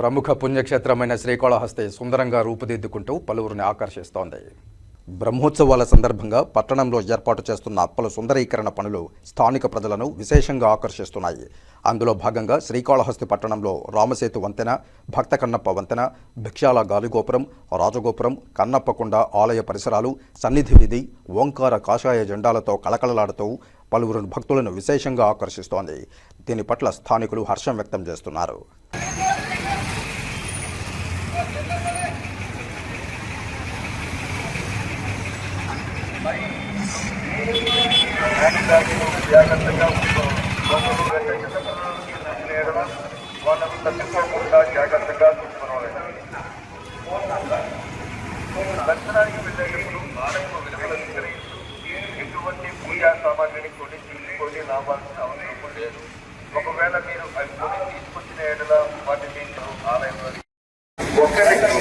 ప్రముఖ పుణ్యక్షేత్రమైన శ్రీకాళహస్తి సుందరంగా రూపుదిద్దుకుంటూ పలువురిని ఆకర్షిస్తోంది. బ్రహ్మోత్సవాల సందర్భంగా పట్టణంలో ఏర్పాటు చేస్తున్న పలు సుందరీకరణ పనులు స్థానిక ప్రజలను విశేషంగా ఆకర్షిస్తున్నాయి. అందులో భాగంగా శ్రీకాళహస్తి పట్టణంలో రామసేతు వంతెన భక్త కన్నప్ప వంతెన భిక్షాల గాలిగోపురం రాజగోపురం కన్నప్పకొండ ఆలయ పరిసరాలు సన్నిధి విధి ఓంకార కాషాయ జెండాలతో కళకళలాడుతూ పలువురు భక్తులను విశేషంగా ఆకర్షిస్తోంది. దీని పట్ల స్థానికులు హర్షం వ్యక్తం చేస్తున్నారు. జాగ్రత్తగా వాళ్ళను తప్పించుకోకుండా జాగ్రత్తగా చూసుకోవాలి దర్శనానికి వెళ్ళేటప్పుడు ఆలయం విలువల స్వీకరిస్తూ ఎటువంటి పూజా సామాగ్రిని కొని తీసుకొని రావాల్సిన అవసరం లేదు ఒకవేళ మీరు అవి కొని తీసుకొచ్చిన ఏడల వాటిని ఆలయంలో ఒకరికి